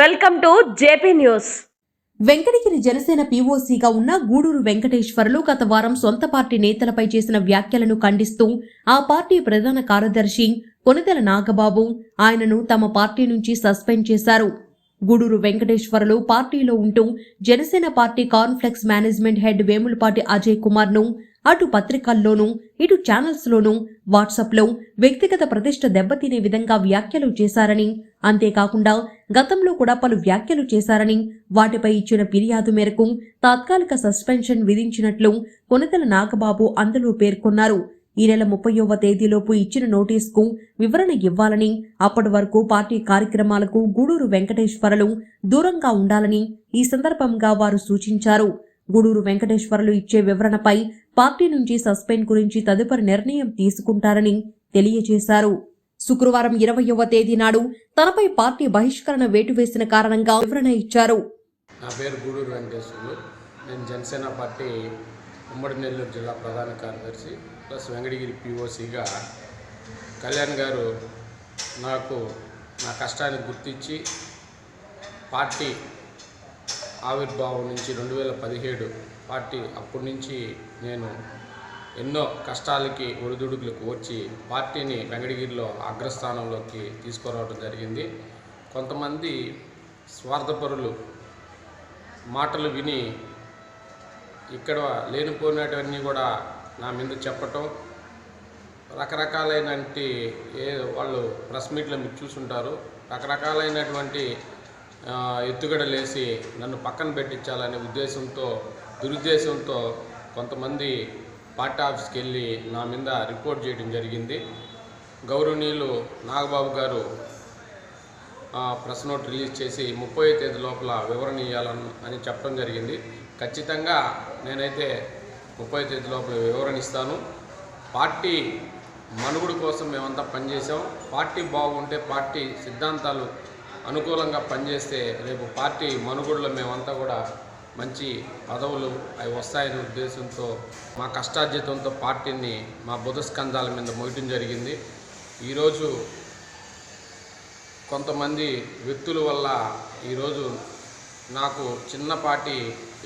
Welcome to JP news. Venkatagiri Janasena పీఓసీగా ఉన్న గూడూరు వెంకటేశ్వర్లు గత వారం సొంత పార్టీ నేతలపై చేసిన వ్యాఖ్యలను ఖండిస్తూ ఆ పార్టీ ప్రధాన కార్యదర్శి కొనితెల నాగబాబు ఆయనను తమ పార్టీ నుంచి సస్పెండ్ చేశారు. గూడూరు వెంకటేశ్వర్లు పార్టీలో ఉంటూ జనసేన పార్టీ కాన్ఫ్లెక్స్ మేనేజ్మెంట్ హెడ్ వేములపాటి అజయ్ కుమార్ను అటు పత్రికల్లోనూ ఇటు ఛానల్స్లోనూ వాట్సాప్లో వ్యక్తిగత ప్రతిష్ట దెబ్బతినే విధంగా వ్యాఖ్యలు చేశారని అంతేకాకుండా గతంలో కూడా పలు వ్యాఖ్యలు చేశారని వాటిపై ఇచ్చిన ఫిర్యాదు మేరకు తాత్కాలిక సస్పెన్షన్ విధించినట్లు కొనతల నాగబాబు అందులో పేర్కొన్నారు. ఈ నెల ముప్పైవ తేదీలోపు ఇచ్చిన నోటీసుకు వివరణ ఇవ్వాలని అప్పటి వరకు పార్టీ కార్యక్రమాలకు గూడూరు వెంకటేశ్వరలు దూరంగా ఉండాలని ఈ సందర్భంగా వారు సూచించారు. గూడూరు వెంకటేశ్వరలు ఇచ్చే వివరణపై పార్టీ నుంచి సస్పెండ్ గురించి తదుపరి నిర్ణయం తీసుకుంటారని తెలియజేశారు. శుక్రవారం ఇరవయవ తేదీ నాడు తనపై పార్టీ బహిష్కరణ వేటు వేసిన కారణంగా వివరణ ఇచ్చారు. నా పేరు గూడూరు వెంకటేశ్వర్లు. నేను జనసేన పార్టీ ఉమ్మడి నెల్లూరు జిల్లా ప్రధాన కార్యదర్శి ప్లస్ వెంకటగిరి పిఓసిగా కళ్యాణ్ గారు నాకు నా కష్టాన్ని గుర్తించి పార్టీ ఆవిర్భావం నుంచి రెండు వేల పదిహేడు పార్టీ అప్పటి నుంచి నేను ఎన్నో కష్టాలకి ఒడిదుడుకులకు వచ్చి పార్టీని వెంకటగిరిలో అగ్రస్థానంలోకి తీసుకురావడం జరిగింది. కొంతమంది స్వార్థపరులు మాటలు విని ఇక్కడ లేనిపోయినటువన్నీ కూడా నా మీద చెప్పటం రకరకాలైనటువంటి ఏ వాళ్ళు ప్రెస్ మీట్లో మీరు చూసుంటారు రకరకాలైనటువంటి ఎత్తుగడలేసి నన్ను పక్కన పెట్టించాలనే ఉద్దేశంతో దురుద్దేశంతో కొంతమంది పార్టీ ఆఫీస్కి వెళ్ళి నా మీద రిపోర్ట్ చేయడం జరిగింది. గౌరవనీయులు నాగబాబు గారు ఆ, ప్రెస్ నోట్ రిలీజ్ చేసి ముప్పై తేదీ లోపల వివరణ ఇవ్వాలని అని చెప్పడం జరిగింది. ఖచ్చితంగా నేనైతే ముప్పై తేదీ లోపల వివరణ ఇస్తాను. పార్టీ మనుగుడు కోసం మేమంతా పనిచేసాం పార్టీ బాగుంటే పార్టీ సిద్ధాంతాలు అనుకూలంగా పనిచేస్తే రేపు పార్టీ మనుగడలో మేమంతా కూడా మంచి పదవులు అవి వస్తాయనే ఉద్దేశంతో మా కష్టార్జితంతో పార్టీని మా బుధస్కంధాల మీద మోయటం జరిగింది. ఈరోజు కొంతమంది వ్యక్తుల వల్ల ఈరోజు నాకు చిన్నపాటి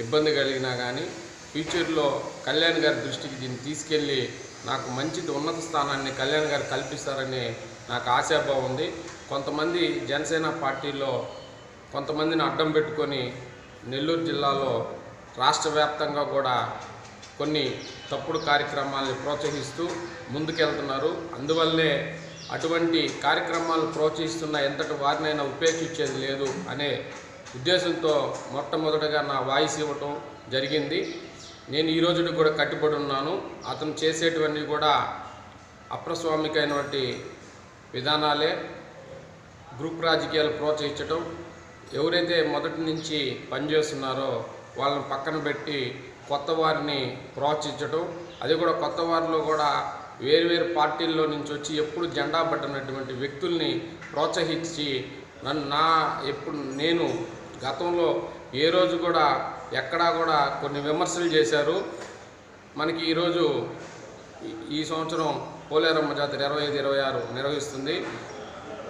ఇబ్బంది కలిగినా కానీ ఫ్యూచర్లో కళ్యాణ్ గారి దృష్టికి దీన్ని తీసుకెళ్ళి నాకు మంచి ఉన్నత స్థానాన్ని కళ్యాణ్ గారు కల్పిస్తారని నాకు ఆశాభావం ఉంది. కొంతమంది జనసేన పార్టీలో కొంతమందిని అడ్డం పెట్టుకొని నెల్లూరు జిల్లాలో రాష్ట్ర వ్యాప్తంగా కూడా కొన్ని తప్పుడు కార్యక్రమాలను ప్రోత్సహిస్తూ ముందుకెళ్తున్నారు. అందువల్లే అటువంటి కార్యక్రమాలు ప్రోత్సహిస్తున్న ఎంతటి వారినైనా ఉపేక్షించేది లేదు అనే ఉద్దేశంతో మొట్టమొదటగా నా వాయిస్ ఇవ్వటం జరిగింది. నేను ఈ రోజుకి కూడా కట్టుబడి ఉన్నాను. అతను చేసేటివన్నీ కూడా అప్రస్వామికైనటువంటి విధానాలే గ్రూప్ రాజకీయాలు ప్రోత్సహించటం ఎవరైతే మొదటి నుంచి పనిచేస్తున్నారో వాళ్ళని పక్కన పెట్టి కొత్త వారిని ప్రోత్సహించటం అది కూడా కొత్త వారిలో కూడా వేరు వేరు పార్టీల్లో నుంచి వచ్చి ఎప్పుడు జెండా పట్టినటువంటి వ్యక్తుల్ని ప్రోత్సహించి నన్ను నా ఎప్పుడు నేను గతంలో ఏ రోజు కూడా ఎక్కడా కూడా కొన్ని విమర్శలు చేశారు. మనకి ఈరోజు ఈ- సంవత్సరం పోలేరమ్మ జాతర ఇరవై ఐదు ఇరవై ఆరు నిర్వహిస్తుంది.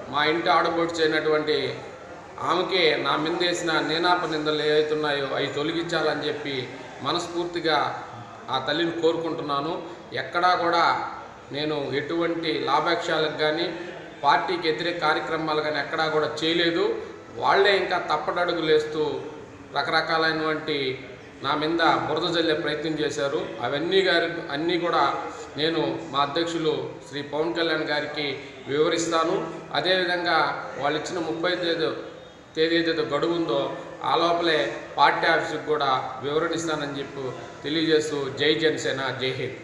మా ఇంటి ఆడబోటు చేయనటువంటి ఆమెకే నా మీద వేసిన నేనాప నిందలు ఏవైతున్నాయో అవి తొలగించాలని చెప్పి మనస్ఫూర్తిగా ఆ తల్లిని కోరుకుంటున్నాను. ఎక్కడా కూడా నేను ఎటువంటి లాభాక్షాలకు కానీ పార్టీకి వ్యతిరేక కార్యక్రమాలు కానీ ఎక్కడా కూడా చేయలేదు. వాళ్ళే ఇంకా తప్పటడుగులేస్తూ రకరకాలైనటువంటి నా మీద బురద జల్లే ప్రయత్నం చేశారు. అవన్నీ గారి అన్నీ కూడా నేను మా అధ్యక్షులు శ్రీ పవన్ కళ్యాణ్ గారికి వివరిస్తాను. అదేవిధంగా వాళ్ళు ఇచ్చిన ముప్పై తేదీ తేదీ ఏదైతే గడువు ఉందో ఆ లోపలే పార్టీ ఆఫీసుకు కూడా వివరణ ఇస్తానని చెప్పి తెలియజేస్తూ జై జనసేన జై హింద్.